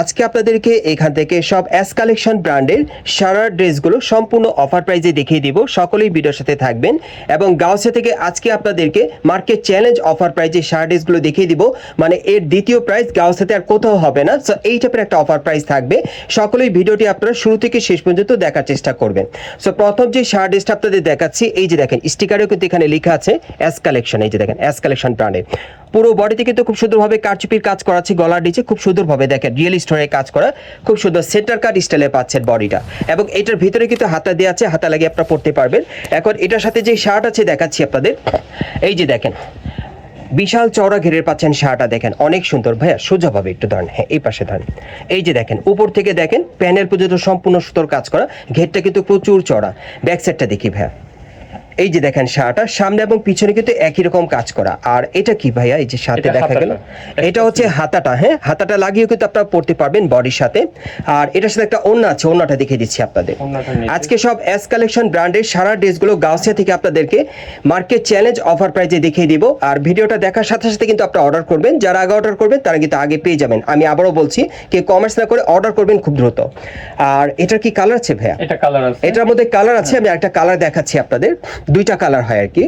আজকে আপনাদেরকে এখান থেকে সব এস কালেকশন ব্র্যান্ডের সারা ড্রেসগুলো সম্পূর্ণ অফার প্রাইজে দেখিয়ে দিব। সকলেই ভিডিওর সাথে থাকবেন এবং গাউসে থেকে আজকে আপনাদেরকে মার্কেট চ্যালেঞ্জ অফার প্রাইজে সারা ড্রেসগুলো দেখিয়ে দিব। মানে এর দ্বিতীয় প্রাইস গাউসেতে আর কোথাও হবে না। সো এই টাইপের একটা অফার প্রাইস থাকবে। সকলেই ভিডিওটি আপনারা শুরু থেকে শেষ পর্যন্ত দেখার চেষ্টা করবেন। সো প্রথম যে শার্ট ড্রেসটা আপনাদের দেখাচ্ছি, এই যে দেখেন স্টিকারেও কিন্তু এখানে লেখা আছে এস কালেকশন এই যে দেখেন এস কালেকশন ব্র্যান্ডের পুরো বডিতে কিন্তু খুব সুন্দরভাবে কারচুপির কাজ করা আছে গলার নিচে খুব সুন্দরভাবে দেখেন রিয়েল স্টোনের কাজ করা খুব সুন্দর সেন্টার কাট স্টাইলে পাচ্ছেন বডিটা। এবং এটার ভিতরে কিন্তু হাতা দেওয়া আছে, হাতা লাগিয়ে আপনারা পড়তে পারবেন। এখন এটার সাথে যে শার্ট আছে দেখাচ্ছি আপনাদের, এই যে দেখেন, বিশাল চওড়া ঘেরের পাচ্ছেন শার্টটা দেখেন, অনেক সুন্দর ভাইয়া সোজা সোজাভাবে একটু ধরেন হ্যাঁ এই পাশে ধরেন এই যে দেখেন, উপর থেকে দেখেন, প্যানেল পর্যন্ত সম্পূর্ণ সুতোর কাজ করা, ঘেরটা কিন্তু প্রচুর চড়া ব্যাক সাইডটা দেখি ভাইয়া। এই যে দেখেন শার্টটা সামনে এবং পিছনে কিন্তু একই রকম কাজ করা। আর এটা কি ভাইয়া? এই যে সাথে দেখা গেল। এটা হচ্ছে হাতাটা হ্যাঁ? হাতাটা লাগিয়েও কিন্তু আপনারা পড়তে পারবেন বডির সাথে। আর এটার সাথে একটা ওন্না আছে ওন্নাটা দেখিয়ে দিচ্ছি আপনাদের। আজকে সব এস কালেকশন ব্র্যান্ডের সারা ড্রেসগুলো গাউসিয়া থেকে আপনাদেরকে মার্কেট চ্যালেঞ্জ অফার প্রাইজে দেখিয়ে দিব। আর ভিডিওটা দেখার সাথে সাথে কিন্তু আপনারা অর্ডার করবেন। যারা আগে অর্ডার করবেন তারা কিন্তু আগে পেয়ে যাবেন। আমি আবারও বলছি কে কমার্স না করে অর্ডার করবেন খুব দ্রুত। আর এটার কি কালার আছে ভাইয়া? এটা কালার আছে। এটার মধ্যে কালার আছে আমি একটা কালার দেখাচ্ছি আপনাদের। দুইটা কালার হয় আর কি।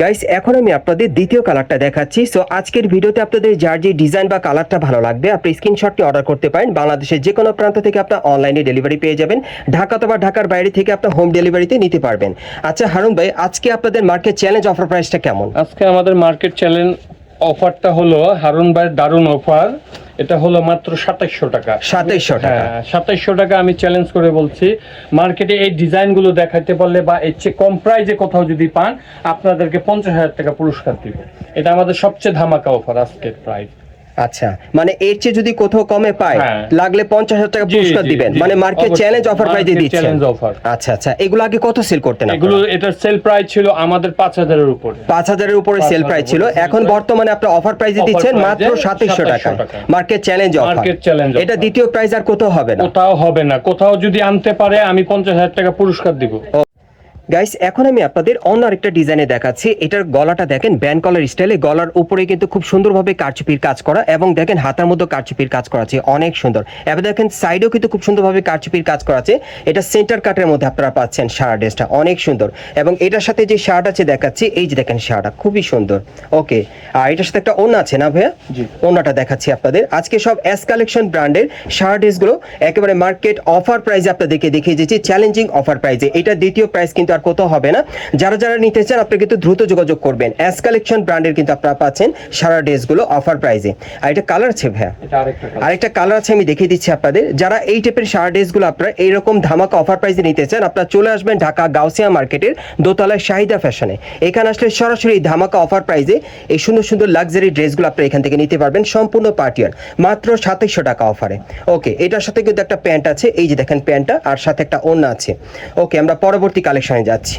গাইস এখন আমি আপনাদের দ্বিতীয় কালারটা দেখাচ্ছি। সো আজকের ভিডিওতে আপনাদের যার যে ডিজাইন বা কালারটা ভালো লাগবে, আপনি স্ক্রিনশটটি অর্ডার করতে পারেন। বাংলাদেশের যে কোনো প্রান্ত থেকে আপনার অনলাইনে ডেলিভারি পেয়ে যাবেন। ঢাকা অথবা ঢাকার বাইরে থেকে আপনার হোম ডেলিভারিতে নিতে পারবেন। আচ্ছা হারুন ভাই, আজকে আপনাদের মার্কেট চ্যালেঞ্জ অফার প্রাইসটা কেমন? আজকে আমাদের মার্কেট চ্যালেঞ্জ অফারটা হলো হারুন ভাইয়ের দারুণ অফার এটা হলো মাত্র সাতাইশশো টাকা। 2700 টাকা। হ্যাঁ সাতাইশশো টাকা আমি চ্যালেঞ্জ করে বলছি মার্কেটে এই ডিজাইনগুলো দেখাতে পারলে বা এর চেয়ে কম প্রাইজে কোথাও যদি পান আপনাদেরকে পঞ্চাশ হাজার টাকা পুরস্কার দিবে। এটা আমাদের সবচেয়ে ধামাকা অফার আজকের প্রাইস আচ্ছা মানে এর চেয়ে যদি কোথাও কমে পায় হ্যাঁ। লাগলে পঞ্চাশ হাজার টাকা পুরস্কার দিবেন। মানে মার্কেট চ্যালেঞ্জ অফার প্রাইজে দিচ্ছেন। আচ্ছা আচ্ছা। এগুলো আগে কত সেল করতেন এগুলো এটার সেল প্রাইস ছিল আমাদের পাঁচ হাজারের উপরে। পাঁচ হাজারের উপরে সেল 5,000 প্রাইস ছিল। এখন বর্তমানে আপনার অফার Offer দিচ্ছেন মাত্র সাতাইশশো টাকা। Market challenge offer Market challenge এটা দ্বিতীয় প্রাইস আর কোথাও হবে না। কোথাও হবে না। কোথাও যদি আনতে পারে আমি পঞ্চাশ হাজার টাকা পুরস্কার দিব। গাইস এখন আমি আপনাদের অন্য আরেকটা ডিজাইনে দেখাচ্ছি। এটার গলাটা দেখেন ব্যান্ড কলার স্টাইলে গলার উপরে কিন্তু খুব সুন্দরভাবে কারচুপির কাজ করা এবং দেখেন হাতার মধ্যে কারচুপির কাজ করা আছে। অনেক সুন্দর। এবার দেখেন সাইডেও কিন্তু খুব সুন্দরভাবে কারচুপির কাজ করা আছে। এটা সেন্টার কাটের মধ্যে আপনারা পাচ্ছেন সারা ড্রেসটা অনেক সুন্দর। এবং এটার সাথে যে শার্ট আছে দেখাচ্ছি এই যে দেখেন শার্টটা খুবই সুন্দর। ওকে আর এটার সাথে একটা ওনা আছে না ভাইয়া? জি। ওনাটা দেখাচ্ছি আপনাদের। আজকে সব এস কালেকশন ব্র্যান্ডের শার্ট ড্রেসগুলো একেবারে মার্কেট অফার প্রাইসে আপনাদেরকে দেখিয়ে দিচ্ছি। চ্যালেঞ্জিং অফার প্রাইসে এটা দ্বিতীয় প্রাইস কিন্তু আর কোথাও হবে না। যারা যারা নিতে চান আপনি কিন্তু দ্রুত যোগাযোগ করবেন। এস কালেকশন ব্র্যান্ডের কিন্তু আপনারা পাচ্ছেন সারা ড্রেসগুলো অফার প্রাইসে আর এটা কালার আছে ভাইয়া? এটা আরেকটা কালার আছে আমি দেখিয়ে দিচ্ছি আপনাদের। যারা এই টাইপের শার্ট ড্রেসগুলো আপনারা এইরকম ধামাকা অফার প্রাইসে নিতে চান আপনারা চলে আসবেন ঢাকা গাউসিয়া মার্কেটের দোতলায় শাহিদা ফ্যাশনে এখানে আসলে সরাসরি ধামাকা অফার প্রাইসে এই সুন্দর সুন্দর লাক্সারি ড্রেসগুলো আপনারা এখান থেকে নিতে পারবেন সম্পূর্ণ পার্টিয়ার মাত্র সাতাইশশো টাকা অফারে ওকে এটার সাথে কিন্তু একটা প্যান্ট আছে। এই যে দেখেন প্যান্টটা আর সাথে একটা ওড়না আছে। ওকে আমরা পরবর্তী কালেকশনে যাচ্ছি।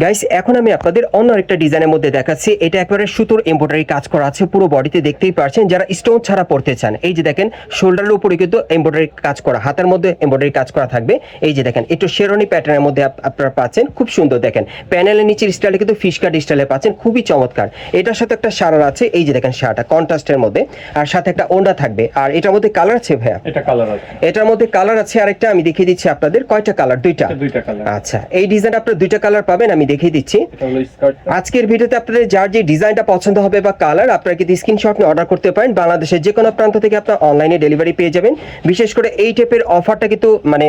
গাইস এখন আমি আপনাদের অন্য আরেকটা ডিজাইনের মধ্যে দেখাচ্ছি। এটা একবারে সুতোর এমব্রয়ডারি কাজ করা আছে পুরো বডিতে দেখতেই পারছেন। যারা স্টোন ছাড়া পড়তে চান এই যে দেখেন শোল্ডারের উপরে কিন্তু এমব্রয়ডারি কাজ করা হাতের মধ্যে এমব্রয়ডারি কাজ করা থাকবে। এই যে দেখেন একটু শেরনি প্যাটার্নের মধ্যে আপনারা পাচ্ছেন খুব সুন্দর দেখেন। প্যানেলের নিচের স্টাইলে কিন্তু ফিশ কাট স্টাইলে পাচ্ছেন খুবই চমৎকার। এটার সাথে একটা সারার আছে এই যে দেখেন সারাটা কন্ট্রাস্টের মধ্যে। আর সাথে একটা ওন্ডা থাকবে। আর এটার মধ্যে কালার আছে ভাইয়া? এটা কালার আছে। এটার মধ্যে কালার আছে আরেকটা আমি দেখিয়ে দিচ্ছি আপনাদের কয়টা কালার দুইটা? দুইটা কালার আচ্ছা এই ডিজাইন আপনারা দুইটা কালার পাবেন আমি দেখিয়ে দিচ্ছি। আজকের ভিডিওতে আপনাদের যার যে ডিজাইনটা পছন্দ হবে বা কালার আপনারা কিন্তু স্ক্রিনশট নিয়ে অর্ডার করতে পারেন। বাংলাদেশের যে কোনো প্রান্ত থেকে আপনার অনলাইনে ডেলিভারি পেয়ে যাবেন। বিশেষ করে এই টাইপের অফারটা কিন্তু মানে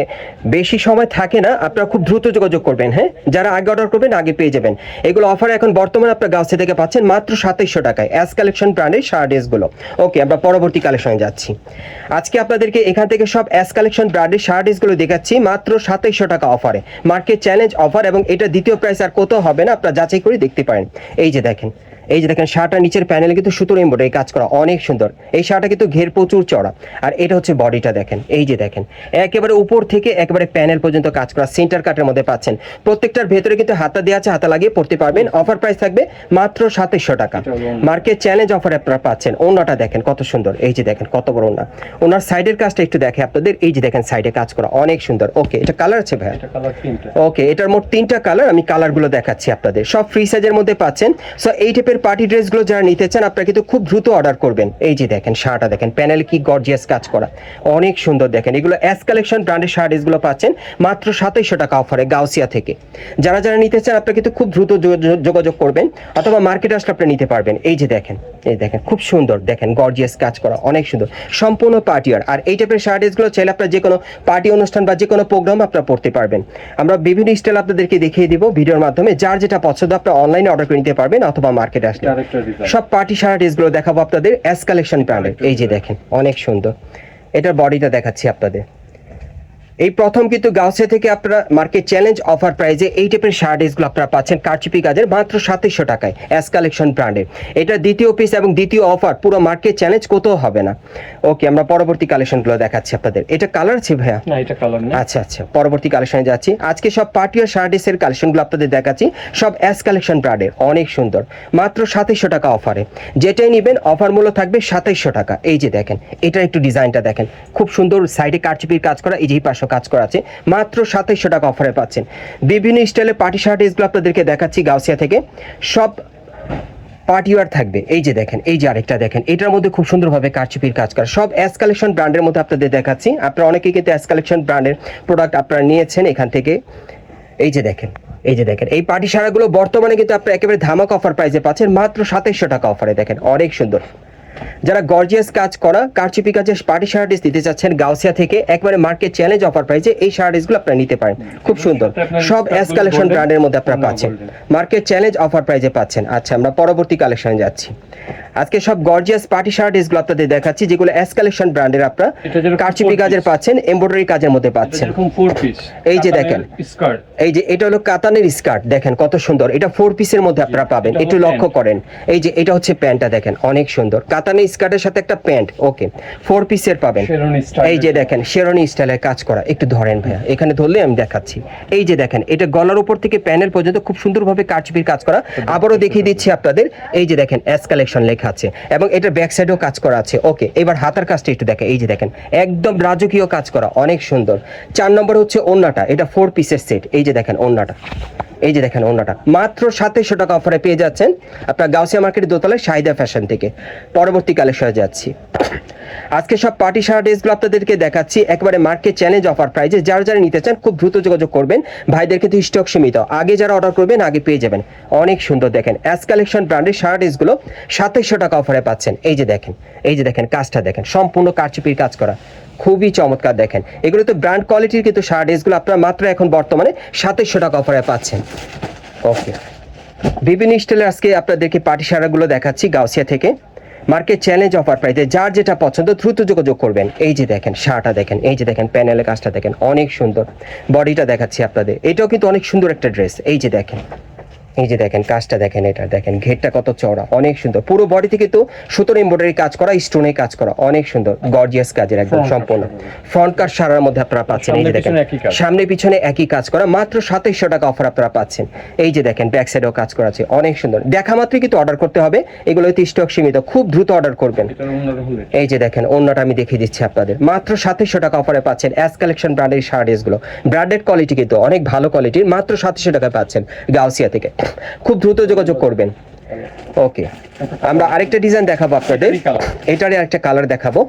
বেশি সময় থাকে না। আপনারা খুব দ্রুত যোগাযোগ করবেন হ্যাঁ? যারা আগে অর্ডার করবেন আগে পেয়ে যাবেন। এগুলো অফার এখন বর্তমানে আপনার গাউসে থেকে পাচ্ছেন মাত্র সাতাইশশো টাকায়। অ্যাস কালেকশন ব্র্যান্ডের শার্ট ড্রেসগুলো ওকে আমরা পরবর্তী কালেকশনে যাচ্ছি। আজকে আপনাদেরকে এখান থেকে সব অ্যাস কালেকশন ব্র্যান্ডের শার্ট ড্রেসগুলো দেখাচ্ছি মাত্র সাতাইশশো টাকা অফারে মার্কেট চ্যালেঞ্জ অফার এবং এটা দ্বিতীয় প্রাইস আর কোথাও হবে না আপনারা যাচাই করে দেখতে পারেন। এই যে দেখেন এই যে দেখেন শার্টটা নিচের প্যানেলে কিন্তু সুতোর এমব্রয়ডারি কাজ করা অনেক সুন্দর। এই শার্টটা কিন্তু ঘের প্রচুর চড়া আর এটা হচ্ছে বডিটা দেখেন এই যে দেখেন। একেবারে উপর থেকে একেবারে প্যানেল পর্যন্ত কাজ করা সেন্টার কাটের মধ্যে পাচ্ছেন। প্রত্যেকটার ভেতরে কিন্তু হাতা দেওয়া আছে হাতা লাগিয়ে পড়তে পারবেন। অফার প্রাইস থাকবে মাত্র সাতাইশশো টাকা। মার্কেট চ্যালেঞ্জ অফার আপনারা পাচ্ছেন। ওনাটা দেখেন কত সুন্দর। এই যে দেখেন কত বড় ওনা ওনার সাইডের কাজটা একটু দেখে আপনাদের। এই যে দেখেন সাইডে কাজ করা অনেক সুন্দর। ওকে এটা কালার আছে ভাই এটা কালার তিনটা। ওকে এটার মোট তিনটা কালার আমি কালারগুলো দেখাচ্ছি আপনাদের। সব ফ্রি সাইজের মধ্যে পাচ্ছেন। সো এই টাইপের টাইপের পার্টি ড্রেসগুলো যারা নিতে চান, আপনারা কিন্তু খুব দ্রুত অর্ডার করবেন। এই যে দেখেন, শার্টটা দেখেন প্যানেল কি গর্জিয়াস কাজ করা। অনেক সুন্দর দেখেন, এগুলো এস কালেকশন ব্র্যান্ডের শার্ট এসগুলো পাচ্ছেন, মাত্র সাতাইশশো টাকা অফারে গাউসিয়া থেকে। যারা যারা নিতে চান, আপনারা কিন্তু খুব দ্রুত যোগাযোগ করবেন, অথবা মার্কেটে আসলে আপনি নিতে পারবেন। এই যে দেখেন, এই দেখেন, খুব সুন্দর দেখেন গর্জিয়াস কাজ করা, অনেক সুন্দর। সম্পূর্ণ পার্টিয়ার আর এই টাইপের শার্ট এসগুলো চাইলে আপনার যে কোনো পার্টি অনুষ্ঠান বা যে কোনো প্রোগ্রাম আপনারা পড়তে পারবেন। আমরা বিভিন্ন স্টাইল আপনাদেরকে দেখিয়ে দিব, ভিডিওর মাধ্যমে। যার যেটা পছন্দ, আপনারা অনলাইনে অর্ডার করে নিতে পারবেন, অথবা মার্কেটে আসলে আরেকটা সব পার্টি শার্ট এসগুলো দেখাবো আপনাদের। এস কালেকশন ব্র্যান্ডের এই যে দেখেন অনেক সুন্দর। এটার বডিটা দেখাচ্ছি আপনাদের। এই প্রথম কিন্তু গাউসে থেকে আপনারা মার্কেট চ্যালেঞ্জ অফার প্রাইজে এই টাইপের শার্ট এসগুলো আপনারা পাচ্ছেন। কারচুপি কাজের মাত্র সাতাইশশো টাকায় অ্যাস কালেকশন ব্র্যান্ডের এটা দ্বিতীয় পিস এবং দ্বিতীয় অফার পুরো মার্কেট চ্যালেঞ্জ কোথাও হবে না। ওকে আমরা পরবর্তী কালেকশনগুলো দেখাচ্ছি আপনাদের। এটা কালার আছে ভাইয়া? না এটা কালার না আচ্ছা আচ্ছা পরবর্তী কালেকশনে যাচ্ছি। আজকে সব পার্টি আর শার্টিসের কালেকশনগুলো আপনাদের দেখাচ্ছি। সব এস কালেকশন ব্র্যান্ডের অনেক সুন্দর। মাত্র সাতাইশশো টাকা অফারে যেটাই নেবেন অফার মূল্য থাকবে সাতাইশশো টাকা। এই যে দেখেন এটার একটু ডিজাইনটা দেখেন। খুব সুন্দর সাইডে কারচুপির কাজ করা এই যে পাশেও কাজ করা আছে। মাত্র সাতাইশশো টাকা অফারে পাচ্ছেন। বিভিন্ন স্টাইলের পার্টি শার্টিসগুলো আপনাদেরকে দেখাচ্ছি গাউসিয়া থেকে। সব পার্টিওয়ার থাকবে। এই যে দেখেন, এই যে আরেকটা দেখেন, এটার মধ্যে খুব সুন্দরভাবে কারচুপির কাজ করা। সব অ্যাস কালেকশন ব্র্যান্ডের মধ্যে আপনাদের দেখাচ্ছি। আপনারা অনেকেই কিন্তু অ্যাস কালেকশন ব্র্যান্ডের প্রোডাক্ট আপনারা নিয়েছেন এখান থেকে। এই যে দেখেন, এই যে দেখেন, এই পার্টি সারাগুলো বর্তমানে কিন্তু আপনারা একেবারে ধামাক অফার প্রাইসে পাচ্ছেন। মাত্র সাতাইশশো টাকা অফারে দেখেন, অনেক সুন্দর। যারা গর্জিয়াস কাজ করা কারচুপি কাজের পার্টি শার্টিস দিতে চাচ্ছেন গাউসিয়া থেকে একবারে মার্কেট চ্যালেঞ্জ অফার প্রাইসে এই শার্টিসগুলো আপনারা নিতে পারেন। খুব সুন্দর। সব এস কালেকশন ব্র্যান্ডের মধ্যে আপনারা পাচ্ছেন। মার্কেট চ্যালেঞ্জ অফার প্রাইজে পাচ্ছেন। আচ্ছা আমরা পরবর্তী কালেকশনে যাচ্ছি। আজকে সব গর্জিয়াস পার্টি শার্ট এসগুলো আপনাদের দেখাচ্ছি যেগুলো এস কালেকশন ব্র্যান্ডের আপনারা কারচুপি কাজের পাচ্ছেন এমব্রয়ডারি কাজের মধ্যে পাচ্ছেন। এরকম ফোর পিস এই যে দেখেন। এই যে এটা হলো কাতানের স্কার্ট দেখেন কত সুন্দর। এটা ফোর পিসের মধ্যে আপনারা পাবেন। একটু লক্ষ্য করেন। এই যে এটা হচ্ছে প্যান্টটা দেখেন অনেক সুন্দর। কাতানের স্কার্টের সাথে একটা প্যান্ট ওকে। ফোর পিসের পাবেন। এই যে দেখেন শেরনি স্টাইলের কাজ করা। একটু ধরেন ভাইয়া এখানে ধরলে আমি দেখাচ্ছি। এই যে দেখেন এটা গলার উপর থেকে প্যানেল পর্যন্ত খুব সুন্দরভাবে কারচুপির কাজ করা। আবারও দেখিয়ে দিচ্ছি আপনাদের এই যে দেখেন এস কালেকশন লেখা আছে। এবং এটার ব্যাক সাইডেও কাজ করা আছে। ওকে এবার হাতার কাজটা একটু দেখেন এই যে দেখেন একদম রাজকীয় কাজ করা অনেক সুন্দর। চার নম্বর হচ্ছে ওন্নাটা এটা ফোর পিসের সেট এই যে দেখেন ওন্নাটা। এই যে দেখেন ওনাটা মাত্র সাতাইশশো টাকা অফারে পেয়ে যাচ্ছেন আপনার গাউসিয়া মার্কেটের দোতলায় সাহিদা ফ্যাশন থেকে। পরবর্তী কালেকশনে যাচ্ছি। আজকে সব পার্টি শার্ট ড্রেসগুলো আপনাদেরকে দেখাচ্ছি। একবারে মার্কেট চ্যালেঞ্জ অফার প্রাইজে যারা যারা নিতে চান, খুব দ্রুত যোগাযোগ করবেন। ভাইদের কিন্তু স্টক সীমিত। আগে যারা অর্ডার করবেন, আগে পেয়ে যাবেন। অনেক সুন্দর দেখেন। অ্যাস কালেকশন ব্র্যান্ডের শার্ট ড্রেসগুলো সাতাইশশো টাকা অফারে পাচ্ছেন। এই যে দেখেন, এই যে দেখেন কাজটা দেখেন। সম্পূর্ণ কারচুপির কাজ করা। খুবই চমৎকার দেখেন। এগুলো তো ব্র্যান্ড কোয়ালিটির কিন্তু শার্ট ড্রেসগুলো আপনারা মাত্র এখন বর্তমানে সাতাইশশো টাকা অফারে পাচ্ছেন। ওকে বিভিন্ন স্টাইলের আজকে আপনাদেরকে পার্টি সারাগুলো দেখাচ্ছি গাউসিয়া থেকে। মার্কেট চ্যালেঞ্জ অফার প্রাইসে যার যেটা পছন্দ দ্রুত যোগাযোগ করবেন। এই যে দেখেন, শার্টটা দেখেন, এই যে দেখেন প্যানেলের কাজটা দেখেন, অনেক সুন্দর। বডিটা দেখাচ্ছি আপনাদের। এটাও কিন্তু অনেক সুন্দর একটা ড্রেস এই যে দেখেন। এই যে দেখেন কাজটা দেখেন এটা দেখেন ঘেরটা কত চওড়া অনেক সুন্দর। পুরো বডিতে কিন্তু সুতোর এমব্রয়ডারি কাজ করা স্টোনে কাজ করা অনেক সুন্দর গর্জিয়াস কাজের একদম সম্পূর্ণ। ফ্রন্ট কাট সারার মধ্যে আপনারা পাচ্ছেন এই যে দেখেন। সামনে পিছনে একই কাজ করা মাত্র সাতাইশশো টাকা অফার আপনারা পাচ্ছেন। এই যে দেখেন ব্যাক সাইডেও কাজ করা আছে অনেক সুন্দর। দেখা মাত্রই কিন্তু অর্ডার করতে হবে এগুলো স্টক সীমিত খুব দ্রুত অর্ডার করবেন। এই যে দেখেন অন্যটা আমি দেখিয়ে দিচ্ছি আপনাদের। মাত্র সাতাইশশো টাকা অফারে পাচ্ছেন অ্যাস কালেকশন ব্র্যান্ডের শার্টগুলো ব্র্যান্ডেড কোয়ালিটি কিন্তু অনেক ভালো কোয়ালিটির মাত্র সাতাইশশো টাকা পাচ্ছেন গাউসিয়া থেকে। খুব দ্রুত যোগাযোগ করবেন। ওকে আমরা আরেকটা ডিজাইন দেখাবো আপনাদের। এটারই আরেকটা কালার দেখাবো।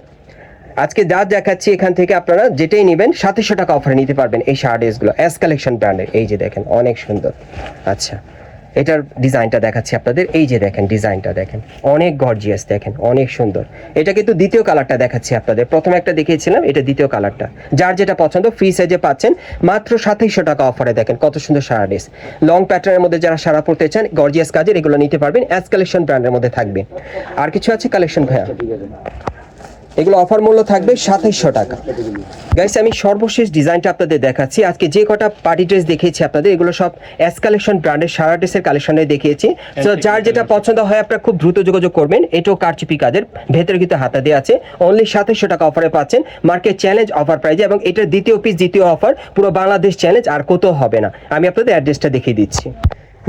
আজকে যা দেখাচ্ছি এখান থেকে আপনারা যেটাই নেবেন সাতাশশো টাকা অফারে নিতে পারবেন এই শার্টগুলো এস কালেকশন ব্র্যান্ডের এই যে দেখেন অনেক সুন্দর। আচ্ছা। এটার ডিজাইনটা দেখাচ্ছি আপনাদের। এই যে দেখেন, ডিজাইনটা দেখেন। অনেক গর্জিয়াস দেখেন, অনেক সুন্দর। এটা কিন্তু দ্বিতীয় কালারটা দেখাচ্ছি আপনাদের। প্রথমে একটা দেখিয়েছিলাম, এটা দ্বিতীয় কালারটা যার যেটা পছন্দ ফ্রি সাইজে পাচ্ছেন। মাত্র সাতাইশশো টাকা অফারে দেখেন, কত সুন্দর সারা ড্রেস লং প্যাটার্নের মধ্যে যারা সারা পড়তে চান গর্জিয়াস কাজের এগুলো নিতে পারবেন। এস কালেকশন ব্র্যান্ডের মধ্যে থাকবে। আর কিছু আছে কালেকশন ভাইয়া? এগুলো অফার মূল্য থাকবে সাতাইশশো টাকা। গাইস আমি সর্বশেষ ডিজাইনটা আপনাদের দেখাচ্ছি। আজকে যে কটা পার্টি ড্রেস দেখিয়েছি আপনাদের এগুলো সব এস কালেকশন ব্র্যান্ডের সারা ড্রেসের কালেকশনে দেখিয়েছি। তো যার যেটা পছন্দ হয় আপনারা খুব দ্রুত যোগাযোগ করবেন। এটাও কারচুপি কাজের ভেতরে কিন্তু হাতা দিয়ে আছে। অনলি সাতাইশশো টাকা অফারে পাচ্ছেন। মার্কেট চ্যালেঞ্জ অফার প্রাইজে এবং এটার দ্বিতীয় পিস দ্বিতীয় অফার পুরো বাংলাদেশ চ্যালেঞ্জ আর কোথাও হবে না। আমি আপনাদের অ্যাড্রেসটা দেখিয়ে দিচ্ছি।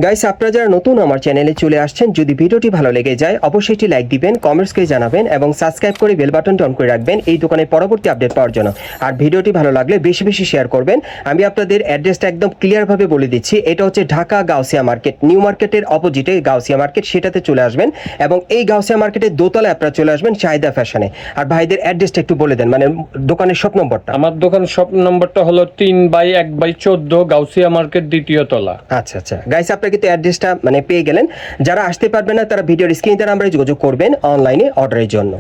গাইস আপনারা যারা নতুন আমার চ্যানেলে চলে আসছেন যদি ভিডিওটি ভালো লেগে যায় অবশ্যই একটি লাইক দিবেন কমেন্টস করে জানাবেন এবং সাবস্ক্রাইব করে বেল বাটনটি অন করে রাখবেন এই দোকানের পরবর্তী আপডেট পাওয়ার জন্য। আর ভিডিওটি ভালো লাগলে বেশি বেশি শেয়ার করবেন। আমি আপনাদের অ্যাড্রেসটা একদম ক্লিয়ারভাবে বলে দিচ্ছি। এটা হচ্ছে ঢাকা গাউসিয়া মার্কেট নিউ মার্কেটের অপোজিটে গাউসিয়া মার্কেট সেটাতে চলে আসবেন এবং এই গাউসিয়া মার্কেটের দোতলায় আপনারা চলে আসবেন চাহিদা ফ্যাশনে আর ভাইদের অ্যাড্রেসটা একটু বলে দেন মানে দোকানের শপ নম্বরটা আমার দোকান শপ নম্বরটা হলো তিন বাই এক বাই চোদ্দ গাউসিয়া মার্কেট দ্বিতীয় তলা। আচ্ছা আচ্ছা। গাইস আপনারা কিন্তু অ্যাড্রেসটা মানে পেয়ে গেলেন। যারা আসতে পারবেন না, তারা ভিডিওর স্ক্রিনে তারা আমরা যোগাযোগ করবেন অনলাইনে অর্ডারের জন্য।